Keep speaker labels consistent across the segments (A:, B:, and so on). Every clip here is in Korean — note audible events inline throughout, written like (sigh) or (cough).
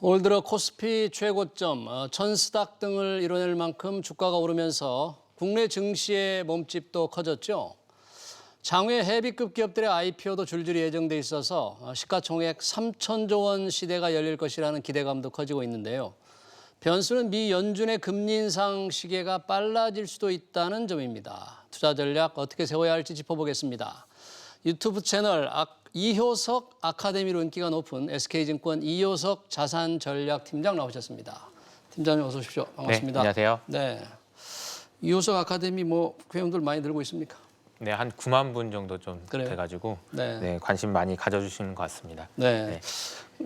A: 올 들어 코스피 최고점, 어, 천스닥 등을 이뤄낼 만큼 주가가 오르면서 국내 증시의 몸집도 커졌죠. 장외 헤비급 기업들의 IPO도 줄줄이 예정돼 있어서 어, 시가총액 3천조 원 시대가 열릴 것이라는 기대감도 커지고 있는데요. 변수는 미 연준의 금리 인상 시계가 빨라질 수도 있다는 점입니다. 투자 전략 어떻게 세워야 할지 짚어보겠습니다. 유튜브 채널 아- 이효석 아카데미로 인기가 높은 SK증권 이효석 자산전략팀장 나오셨습니다. 팀장님 어서 오십시오. 반갑습니다.
B: 네, 안녕하세요.
A: 네. 이효석 아카데미 뭐 회원들 많이 들고 있습니까?
B: 네, 한 9만 분 정도 좀
A: 그래요?
B: 돼가지고
A: 네.
B: 네. 관심 많이 가져주시는 것 같습니다.
A: 네.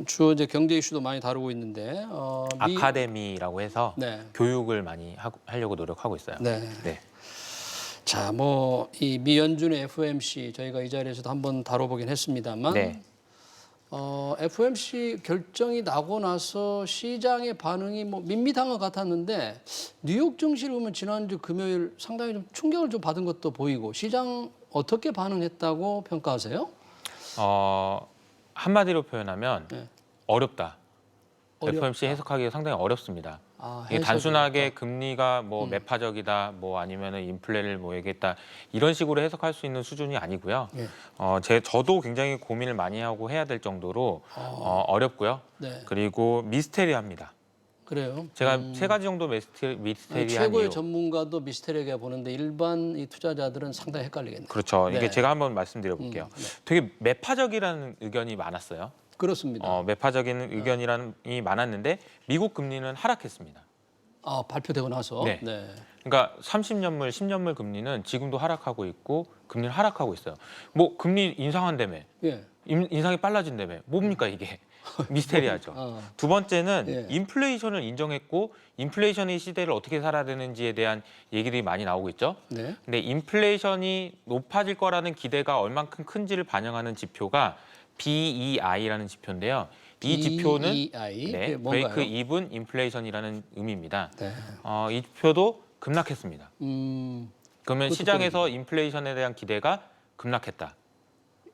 A: 주로 이제 경제 이슈도 많이 다루고 있는데 어, 미-
B: 아카데미라고 해서
A: 네.
B: 교육을 많이 하고, 하려고 노력하고 있어요.
A: 네.
B: 네.
A: 자, 뭐 이 미연준의 FOMC 저희가 이 자리에서도 한번 다뤄보긴 했습니다만
B: 네.
A: 어, FOMC 결정이 나고 나서 시장의 반응이 뭐 밋밋한 것 같았는데 뉴욕 증시를 보면 지난주 금요일 상당히 좀 충격을 좀 받은 것도 보이고 시장 어떻게 반응했다고 평가하세요?
B: 어, 한마디로 표현하면
A: 네.
B: 어렵다.
A: 어렵다.
B: FOMC 해석하기가 상당히 어렵습니다.
A: 아,
B: 이게 단순하게. 금리가 뭐 매파적이다, 뭐 아니면은 인플레를 뭐 얘기했다 이런 식으로 해석할 수 있는 수준이 아니고요.
A: 예.
B: 어, 제 저도 굉장히 고민을 많이 하고 해야 될 정도로 어, 어렵고요.
A: 네,
B: 그리고 미스테리합니다.
A: 그래요.
B: 제가 세 가지 정도 미스테,
A: 아니,
B: 미스테리한
A: 최고의
B: 이유.
A: 전문가도 미스테리하게 보는데 일반 이 투자자들은 상당히 헷갈리겠네요.
B: 그렇죠.
A: 네.
B: 이게 제가 한번 말씀드려 볼게요.
A: 음, 네.
B: 되게 매파적이라는 의견이 많았어요.
A: 그렇습니다.
B: 어, 매파적인 의견이란이 많았는데 미국 금리는 하락했습니다.
A: 아 발표되고 나서
B: 네.
A: 네.
B: 그러니까 30년물, 10년물 금리는 지금도 하락하고 있고 금리는 하락하고 있어요. 뭐 금리 인상한다며,
A: 예.
B: 인- 인상이 빨라진다며, 뭡니까 이게? (laughs) 미스테리하죠.
A: 어.
B: 두 번째는
A: 예.
B: 인플레이션을 인정했고 인플레이션의 시대를 어떻게 살아야 되는지에 대한 얘기들이 많이 나오고 있죠.
A: 네.
B: 근데 인플레이션이 높아질 거라는 기대가 얼만큼 큰지를 반영하는 지표가 BEI라는 지표인데요. 이 지표는
A: BEI
B: 네,
A: 이게 뭔가요?
B: 브레이크 이븐 인플레이션이라는 의미입니다.
A: 네.
B: 어, 이 지표도 급락했습니다.
A: 음,
B: 그러면
A: 그것도
B: 시장에서 인플레이션에 대한 기대가 급락했다.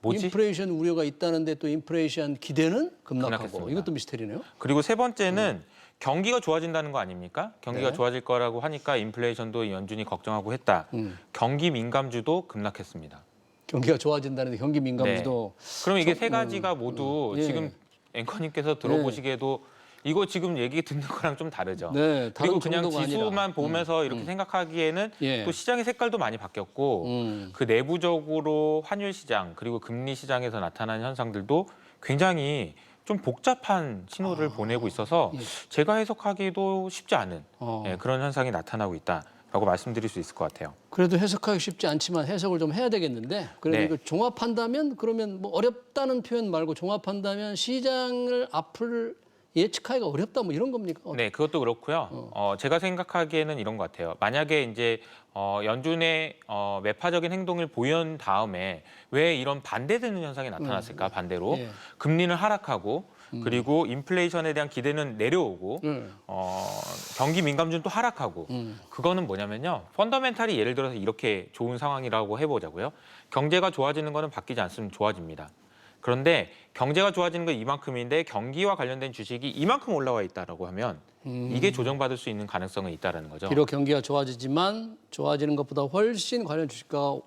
B: 뭐지?
A: 인플레이션 우려가 있다는데 또 인플레이션 기대는 급락하고
B: 급락했습니다.
A: 이것도 미스테리네요.
B: 그리고 세 번째는 경기가 좋아진다는 거 아닙니까? 경기가
A: 네.
B: 좋아질 거라고 하니까 인플레이션도 연준이 걱정하고 했다.
A: 음.
B: 경기 민감주도 급락했습니다.
A: 경기가 좋아진다는데 경기 민감주도
B: 그럼 이게
A: 저-
B: 세 가지가 모두
A: 예.
B: 지금 앵커님께서 들어보시기에도 이거 지금 얘기 듣는 거랑 좀 다르죠.
A: 네, 다른
B: 그리고 그냥
A: 정도가
B: 지수만
A: 아니라.
B: 보면서 이렇게 생각하기에는
A: 예.
B: 또 시장의 색깔도 많이 바뀌었고
A: 음.
B: 그 내부적으로 환율 시장 그리고 금리 시장에서 나타나는 현상들도 굉장히 좀 복잡한 신호를 보내고 있어서
A: 예.
B: 제가 해석하기도 쉽지 않은
A: 어.
B: 예, 그런 현상이 나타나고 있다 라고 말씀드릴 수 있을 것 같아요.
A: 그래도 해석하기 쉽지 않지만 해석을 좀 해야 되겠는데 그래도
B: 네.
A: 이거 종합한다면 그러면 뭐 어렵다는 표현 말고 종합한다면 시장을 앞을 예측하기가 어렵다 뭐 이런 겁니까? 어,
B: 네, 그것도 그렇고요. 어, 제가 생각하기에는 이런 것 같아요. 만약에 이제 어, 연준의 어, 매파적인 행동을 보인 다음에 왜 이런 반대되는 현상이 나타났을까? 반대로
A: 예.
B: 금리는 하락하고 그리고 인플레이션에 대한 기대는 내려오고
A: 음.
B: 어, 경기 민감주는 또 하락하고
A: 음.
B: 그거는 뭐냐면요. 펀더멘탈이 예를 들어서 이렇게 좋은 상황이라고 해보자고요. 경제가 좋아지는 거는 바뀌지 않으면 좋아집니다. 그런데 경제가 좋아지는 건 이만큼인데 경기와 관련된 주식이 이만큼 올라와 있다라고 하면 이게 조정받을 수 있는 가능성은 있다라는 거죠.
A: 음. 비록 경기가 좋아지지만 좋아지는 것보다 훨씬 관련 주식과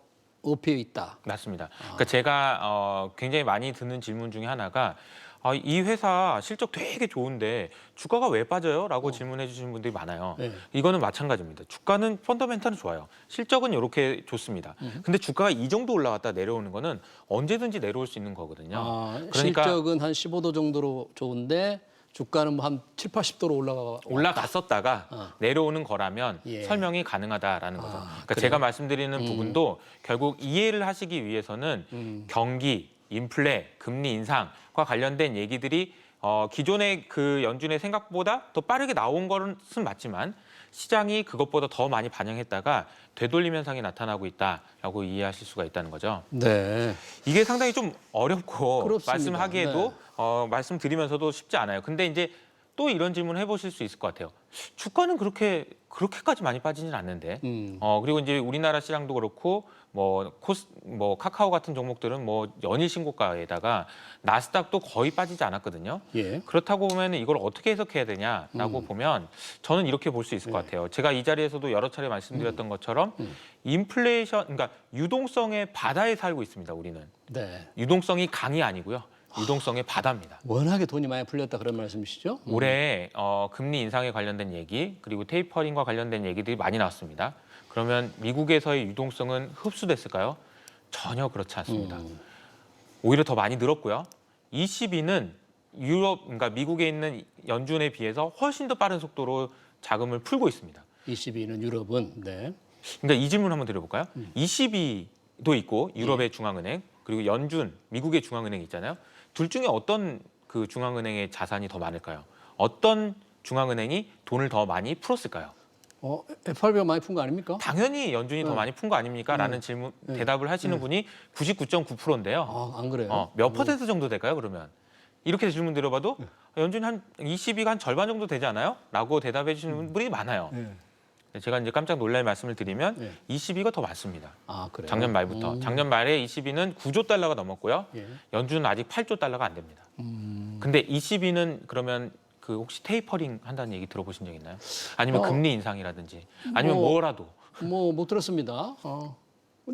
A: 업혀 있다.
B: 맞습니다. 그러니까 제가 어, 굉장히 많이 듣는 질문 중에 하나가 아, 이 회사 실적 되게 좋은데 주가가 왜 빠져요?라고 질문해 주시는 분들이 많아요.
A: 네.
B: 이거는 마찬가지입니다. 주가는 펀더멘탈은 좋아요. 실적은 이렇게 좋습니다. 근데 주가가 이 정도 올라갔다 내려오는 거는 언제든지 내려올 수 있는 거거든요.
A: 아,
B: 그러니까
A: 실적은 한 15도 정도로 좋은데 주가는 뭐한 7, 80도로 올라가
B: 올라갔었다가
A: 어.
B: 내려오는 거라면
A: 예.
B: 설명이 가능하다라는 거죠.
A: 아,
B: 그러니까
A: 그래요?
B: 제가 말씀드리는 부분도 결국 이해를 하시기 위해서는
A: 음.
B: 경기, 인플레, 금리 인상과 관련된 얘기들이 어, 기존의 그 연준의 생각보다 더 빠르게 나온 것은 맞지만 시장이 그것보다 더 많이 반영했다가 되돌림 현상이 나타나고 있다라고 이해하실 수가 있다는 거죠.
A: 네.
B: 이게 상당히 좀 어렵고
A: 그렇습니다.
B: 말씀하기에도
A: 네.
B: 어, 말씀드리면서도 쉽지 않아요. 근데 이제 또 이런 질문 을 해보실 수 있을 것 같아요. 주가는 그렇게 그렇게까지 많이 빠지진 않는데.
A: 음.
B: 어 그리고 이제 우리나라 시장도 그렇고 뭐 코스 뭐 카카오 같은 종목들은 뭐 연일 신고가에다가 나스닥도 거의 빠지지 않았거든요.
A: 예.
B: 그렇다고 보면 이걸 어떻게 해석해야 되냐라고
A: 음.
B: 보면 저는 이렇게 볼 수 있을 것
A: 네.
B: 같아요. 제가 이 자리에서도 여러 차례 말씀드렸던 것처럼
A: 음.
B: 인플레이션 그러니까 유동성의 바다에 살고 있습니다. 우리는
A: 네.
B: 유동성이 강이 아니고요. 유동성의 바다입니다.
A: 워낙에 돈이 많이 풀렸다 그런 말씀이시죠? 음.
B: 올해 어, 금리 인상에 관련된 얘기 그리고 테이퍼링과 관련된 얘기들이 많이 나왔습니다. 그러면 미국에서의 유동성은 흡수됐을까요? 전혀 그렇지 않습니다.
A: 음.
B: 오히려 더 많이 늘었고요. ECB는 유럽, 그러니까 미국에 있는 연준에 비해서 훨씬 더 빠른 속도로 자금을 풀고 있습니다.
A: 22는 유럽은 네.
B: 그러니까 이 질문 한번 드려볼까요?
A: 음.
B: ECB도 있고 유럽의
A: 예.
B: 중앙은행 그리고 연준, 미국의 중앙은행 있잖아요. 둘 중에 어떤 그 중앙은행의 자산이 더 많을까요? 어떤 중앙은행이 돈을 더 많이 풀었을까요?
A: 어, FRB가 많이 푼 거 아닙니까?
B: 당연히 연준이 더
A: 네.
B: 많이 푼 거 아닙니까? 라는 질문
A: 네.
B: 대답을 하시는 분이 99.9%인데요.
A: 아, 안 그래요?
B: 어, 몇 퍼센트 정도 될까요? 그러면 이렇게 질문 드려봐도
A: 네.
B: 연준이 한 22가 한 절반 정도 되지 않아요? 라고 대답해 주시는 분이 많아요.
A: 네.
B: 제가 이제 깜짝 놀랄 말씀을 드리면
A: 네.
B: 22가 더 많습니다.
A: 아, 그래요?
B: 작년 말부터.
A: 음.
B: 작년 말에 22는 9조 달러가 넘었고요.
A: 예.
B: 연준은 아직 8조 달러가 안 됩니다.
A: 음.
B: 근데 22는 그러면 그 혹시 테이퍼링 한다는 얘기 들어보신 적 있나요? 아니면
A: 어.
B: 금리 인상이라든지 아니면
A: 뭐.
B: 뭐라도
A: 뭐 못 들었습니다. 어.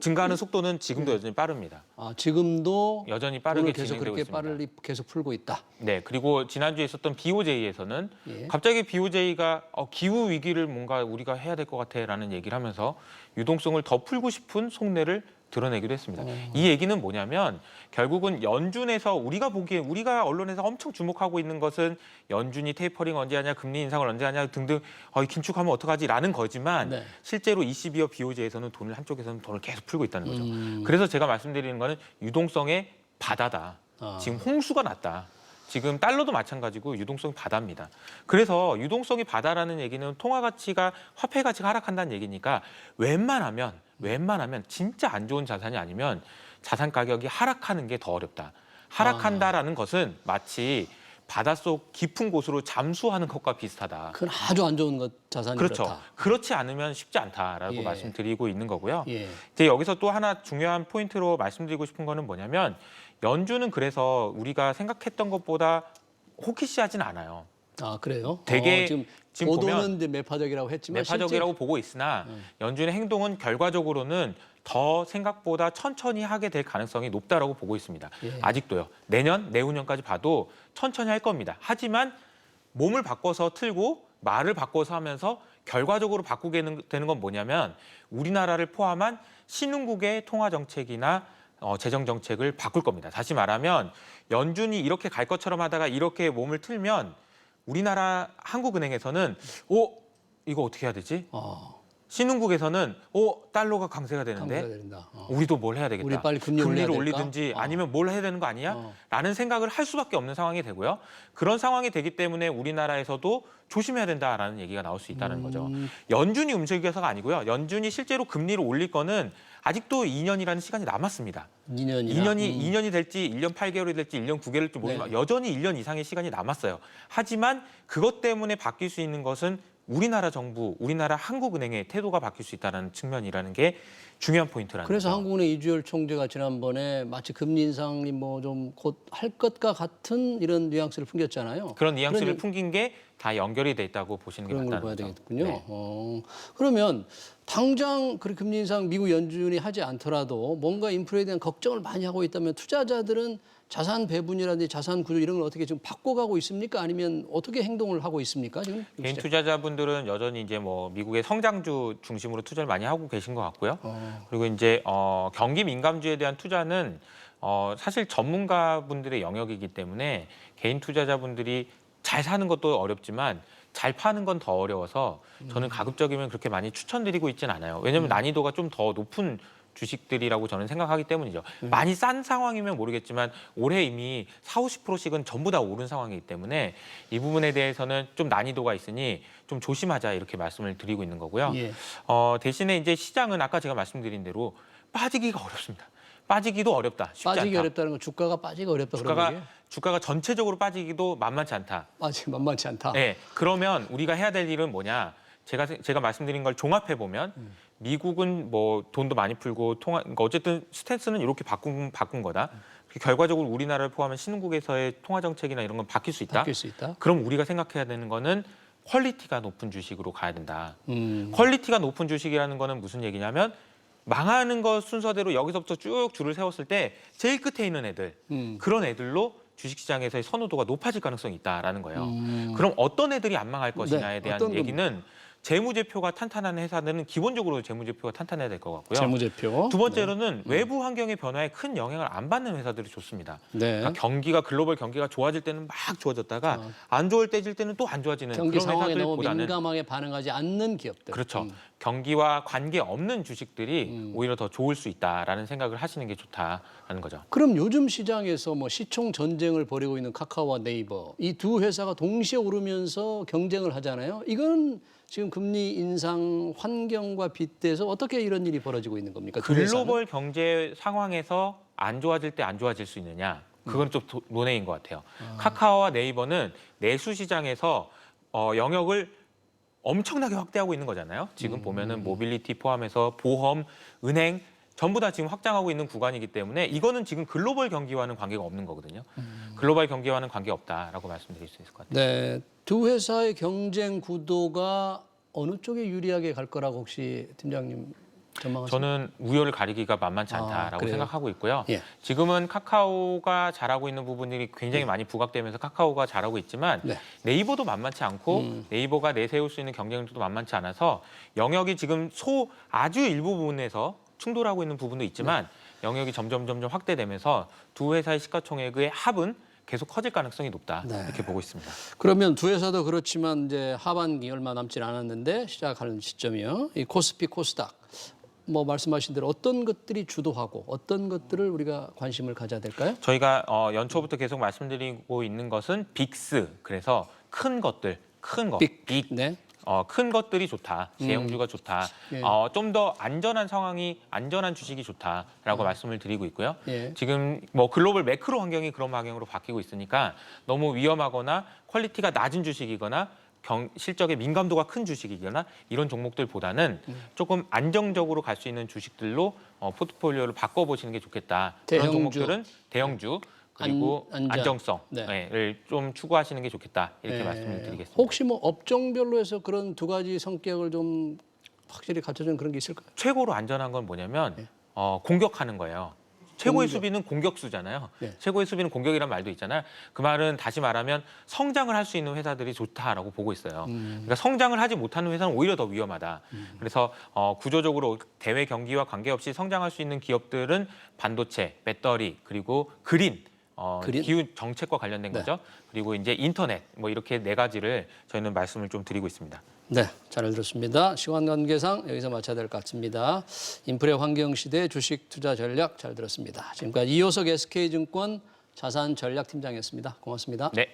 B: 증가하는 속도는 지금도 여전히 빠릅니다.
A: 아, 지금도
B: 여전히 빠르게
A: 계속
B: 진행되고
A: 그렇게
B: 있습니다.
A: 빠르게 계속 풀고 있다.
B: 네, 그리고 지난주에 있었던 BOJ에서는
A: 예.
B: 갑자기 BOJ가 어, 기후 위기를 뭔가 우리가 해야 될 것 같아라는 얘기를 하면서 유동성을 더 풀고 싶은 속내를 드러내기도 했습니다.
A: 어.
B: 이 얘기는 뭐냐면 결국은 연준에서 우리가 보기에 우리가 언론에서 엄청 주목하고 있는 것은 연준이 테이퍼링 언제 하냐, 금리 인상을 언제 하냐 등등 어, 이 긴축하면 어떡하지라는 거지만
A: 네.
B: 실제로 ECB와 BOJ에서는 돈을 한쪽에서는 돈을 계속 풀고 있다는 거죠.
A: 음.
B: 그래서 제가 말씀드리는 거는 유동성의 바다다.
A: 아.
B: 지금 홍수가 났다. 지금 달러도 마찬가지고 유동성이 바다입니다. 그래서 유동성이 바다라는 얘기는 통화 가치가 화폐 가치가 하락한다는 얘기니까 웬만하면 웬만하면 진짜 안 좋은 자산이 아니면 자산 가격이 하락하는 게 더 어렵다. 하락한다라는 것은 마치 바닷속 깊은 곳으로 잠수하는 것과 비슷하다.
A: 그건 아주 안 좋은 것 자산이
B: 그렇죠.
A: 그렇다.
B: 그렇지 않으면 쉽지 않다라고
A: 예.
B: 말씀드리고 있는 거고요.
A: 예.
B: 이제 여기서 또 하나 중요한 포인트로 말씀드리고 싶은 거는 뭐냐면 연준은 그래서 우리가 생각했던 것보다 호키시하진 않아요.
A: 아, 그래요?
B: 되게
A: 어, 지금
B: 지금
A: 보도는 이제 매파적이라고 했지만
B: 매파적이라고 보고 있으나
A: 음.
B: 연준의 행동은 결과적으로는 더 생각보다 천천히 하게 될 가능성이 높다라고 보고 있습니다.
A: 예.
B: 아직도요. 내년, 내후년까지 봐도 천천히 할 겁니다. 하지만 몸을 바꿔서 틀고 말을 바꿔서 하면서 결과적으로 바꾸게 되는 건 뭐냐면 우리나라를 포함한 신흥국의 통화 정책이나 어, 재정 정책을 바꿀 겁니다. 다시 말하면 연준이 이렇게 갈 것처럼 하다가 이렇게 몸을 틀면 우리나라 한국은행에서는 오 이거 어떻게 해야 되지?
A: 어,
B: 신흥국에서는 오 달러가 강세가 되는데
A: 된다. 어.
B: 우리도 뭘 해야 되겠다.
A: 우리 빨리 금리 올려야
B: 금리를
A: 될까?
B: 올리든지
A: 어.
B: 아니면 뭘 해야 되는 거 아니야?
A: 어.
B: 라는 생각을 할 수밖에 없는 상황이 되고요. 그런 상황이 되기 때문에 우리나라에서도 조심해야 된다라는 얘기가 나올 수 있다는 거죠.
A: 음,
B: 연준이 움직여서가 아니고요. 연준이 실제로 금리를 올릴 거는 아직도 2년이라는 시간이 남았습니다.
A: 2년이나.
B: 2년이 2년이 될지 1년 8개월이 될지 1년 9개월이 될지 모르지만
A: 네.
B: 여전히 1년 이상의 시간이 남았어요. 하지만 그것 때문에 바뀔 수 있는 것은 우리나라 정부, 우리나라 한국은행의 태도가 바뀔 수 있다는 측면이라는 게 중요한 포인트라는
A: 그래서
B: 거죠.
A: 한국은행 이주열 총재가 지난번에 마치 금리 인상이 뭐 좀 곧 할 것과 같은 이런 뉘앙스를 풍겼잖아요.
B: 그런 뉘앙스를
A: 그런
B: 풍긴 게 다 연결이 돼 있다고 보시는 게
A: 그런 걸
B: 맞다는
A: 봐야
B: 거죠.
A: 되겠군요.
B: 네.
A: 어, 그러면 당장 그 금리 인상 미국 연준이 하지 않더라도 뭔가 인플레에 대한 걱정을 많이 하고 있다면 투자자들은 자산 배분이라든지 자산 구조 이런 걸 어떻게 지금 바꿔가고 있습니까? 아니면 어떻게 행동을 하고 있습니까? 지금
B: 개인 투자자분들은 여전히 이제 뭐 미국의 성장주 중심으로 투자를 많이 하고 계신 것 같고요.
A: 어,
B: 그리고 이제 어, 경기 민감주에 대한 투자는 어, 사실 전문가분들의 영역이기 때문에 개인 투자자분들이 잘 사는 것도 어렵지만 잘 파는 건 더 어려워서 저는 가급적이면 그렇게 많이 추천드리고 있지는 않아요. 왜냐하면 난이도가 좀 더 높은 주식들이라고 저는 생각하기 때문이죠. 많이 싼 상황이면 모르겠지만 올해 이미 4, 50%씩은 전부 다 오른 상황이기 때문에 이 부분에 대해서는 좀 난이도가 있으니 좀 조심하자 이렇게 말씀을 드리고 있는 거고요.
A: 예.
B: 어, 대신에 이제 시장은 아까 제가 말씀드린 대로 빠지기가 어렵습니다. 빠지기도 어렵다. 쉽지
A: 빠지기
B: 않다.
A: 어렵다는 건 주가가 빠지기 어렵다 그런
B: 주가가
A: 얘기예요?
B: 주가가 전체적으로 빠지기도 만만치 않다.
A: 빠지기 만만치 않다.
B: 네, 그러면 우리가 해야 될 일은 뭐냐? 제가 제가 말씀드린 걸 종합해 보면
A: 음.
B: 미국은 뭐 돈도 많이 풀고 통화 그러니까 어쨌든 스탠스는 이렇게 바꾼 바꾼 거다. 결과적으로 우리나라를 포함한 신흥국에서의 통화 정책이나 이런 건 바뀔 수 있다.
A: 바뀔 수 있다.
B: 그럼 우리가 생각해야 되는 거는 퀄리티가 높은 주식으로 가야 된다.
A: 음.
B: 퀄리티가 높은 주식이라는 거는 무슨 얘기냐면 망하는 거 순서대로 여기서부터 쭉 줄을 세웠을 때 제일 끝에 있는 애들
A: 음.
B: 그런 애들로 주식시장에서의 선호도가 높아질 가능성이 있다라는 거예요.
A: 음.
B: 그럼 어떤 애들이 안 망할 것이냐에
A: 네,
B: 대한
A: 어떤 건
B: 얘기는 재무제표가 탄탄한 회사들은 기본적으로 재무제표가 탄탄해야 될 것 같고요.
A: 재무제표.
B: 두 번째로는 외부 환경의 변화에 큰 영향을 안 받는 회사들이 좋습니다.
A: 네.
B: 그러니까 경기가 글로벌 경기가 좋아질 때는 막 좋아졌다가 안 좋을 때질 때는 또 안 좋아지는
A: 경기
B: 그런
A: 상황에 너무
B: 회사들보다는
A: 민감하게 반응하지 않는 기업들.
B: 그렇죠.
A: 음.
B: 경기와 관계 없는 주식들이 오히려 더 좋을 수 있다라는 생각을 하시는 게 좋다라는 거죠.
A: 그럼 요즘 시장에서 뭐 시총 전쟁을 벌이고 있는 카카오와 네이버 이 두 회사가 동시에 오르면서 경쟁을 하잖아요. 이거는 지금 금리 인상 환경과 빗대서 어떻게 이런 일이 벌어지고 있는 겁니까? 두 회사는?
B: 글로벌 경제 상황에서 안 좋아질 때 안 좋아질 수 있느냐? 그건 좀 도- 논외인 것 같아요. 카카오와 네이버는 내수 시장에서 어, 영역을 엄청나게 확대하고 있는 거잖아요. 지금 보면은 모빌리티 포함해서 보험, 은행 전부 다 지금 확장하고 있는 구간이기 때문에 이거는 지금 글로벌 경기와는 관계가 없는 거거든요. 글로벌 경기와는 관계 없다라고 말씀드릴 수 있을 것 같아요.
A: 네, 두 회사의 경쟁 구도가 어느 쪽에 유리하게 갈 거라고 혹시 팀장님
B: 저는 우열을 가리기가 만만치
A: 아,
B: 않다라고
A: 그래요?
B: 생각하고 있고요.
A: 예.
B: 지금은 카카오가 잘하고 있는 부분들이 굉장히 많이 부각되면서 카카오가 잘하고 있지만
A: 네.
B: 네이버도 만만치 않고
A: 음.
B: 네이버가 내세울 수 있는 경쟁력도 만만치 않아서 영역이 지금 소 아주 일부 부분에서 충돌하고 있는 부분도 있지만
A: 네.
B: 영역이 점점 점점 확대되면서 두 회사의 시가총액의 합은 계속 커질 가능성이 높다
A: 네.
B: 이렇게 보고 있습니다.
A: 그러면 두 회사도 그렇지만 이제 하반기 얼마 남지 않았는데 시작하는 시점이요. 이 코스피 코스닥 뭐 말씀하신 대로 어떤 것들이 주도하고 어떤 것들을 우리가 관심을 가져야 될까요?
B: 저희가 어, 연초부터 계속 말씀드리고 있는 것은 빅스 그래서 큰 것들 큰 것,
A: 빅.
B: 빅
A: 네.
B: 어, 큰 것들이 좋다, 제형주가 좋다,
A: 예.
B: 어, 좀 더 안전한 상황이 안전한 주식이 좋다라고 말씀을 드리고 있고요.
A: 예.
B: 지금 뭐 글로벌 매크로 환경이 그런 방향으로 바뀌고 있으니까 너무 위험하거나 퀄리티가 낮은 주식이거나 경, 실적의 민감도가 큰 주식이거나 이런 종목들보다는
A: 음.
B: 조금 안정적으로 갈 수 있는 주식들로 어, 포트폴리오를 바꿔보시는 게 좋겠다. 그런
A: 대형주.
B: 종목들은 대형주 그리고
A: 안- 안전.
B: 안정 성을
A: 네.
B: 좀 추구하시는 게 좋겠다 이렇게
A: 예.
B: 말씀을 드리겠습니다.
A: 혹시 뭐 업종별로 해서 그런 두 가지 성격을 좀 확실히 갖춰주는 그런 게 있을까요?
B: 최고로 안전한 건 뭐냐면
A: 네.
B: 어, 공격하는 거예요. 최고의
A: 공격.
B: 수비는 공격수잖아요.
A: 네.
B: 최고의 수비는 공격이란 말도 있잖아요. 그 말은 다시 말하면 성장을 할 수 있는 회사들이 좋다라고 보고 있어요.
A: 음.
B: 그러니까 성장을 하지 못하는 회사는 오히려 더 위험하다. 그래서 어, 구조적으로 대외 경기와 관계없이 성장할 수 있는 기업들은 반도체, 배터리 그리고 그린 어,
A: 그린?
B: 기후 정책과 관련된
A: 네.
B: 거죠. 그리고 이제 인터넷 뭐 이렇게 네 가지를 저희는 말씀을 좀 드리고 있습니다.
A: 네, 잘 들었습니다. 시간 관계상 여기서 마쳐야 될 것 같습니다. 인프레 환경 시대 주식 투자 전략 잘 들었습니다. 지금까지 이호석 SK증권 자산 전략 팀장이었습니다. 고맙습니다.
B: 네,